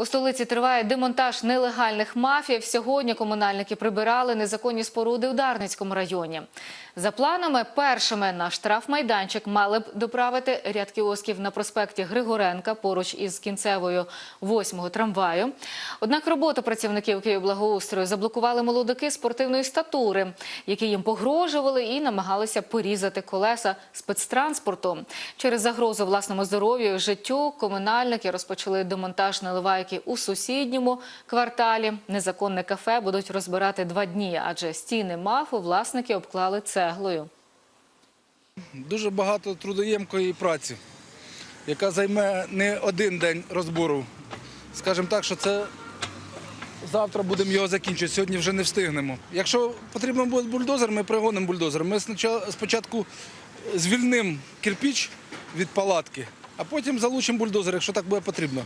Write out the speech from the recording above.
У столиці триває демонтаж нелегальних мафій. Сьогодні комунальники прибирали незаконні споруди у Дарницькому районі. За планами, першими на штрафмайданчик мали б доправити ряд кіосків на проспекті Григоренка поруч із кінцевою 8-го трамваю. Однак роботу працівників Київблагоустрою заблокували молодики спортивної статури, які їм погрожували і намагалися порізати колеса спецтранспорту. Через загрозу власному здоров'ю життю комунальники розпочали демонтаж наливайки у сусідньому кварталі. Незаконне кафе будуть розбирати два дні, адже стіни мафу власники обклали цеглою. Дуже багато трудоємкої праці, яка займе не один день розбору. Скажімо так, що це завтра будемо його закінчувати, сьогодні вже не встигнемо. Якщо потрібно буде бульдозер, ми пригонимо бульдозер. Ми спочатку звільнимо кирпіч від палатки, а потім залучимо бульдозер, якщо так буде потрібно.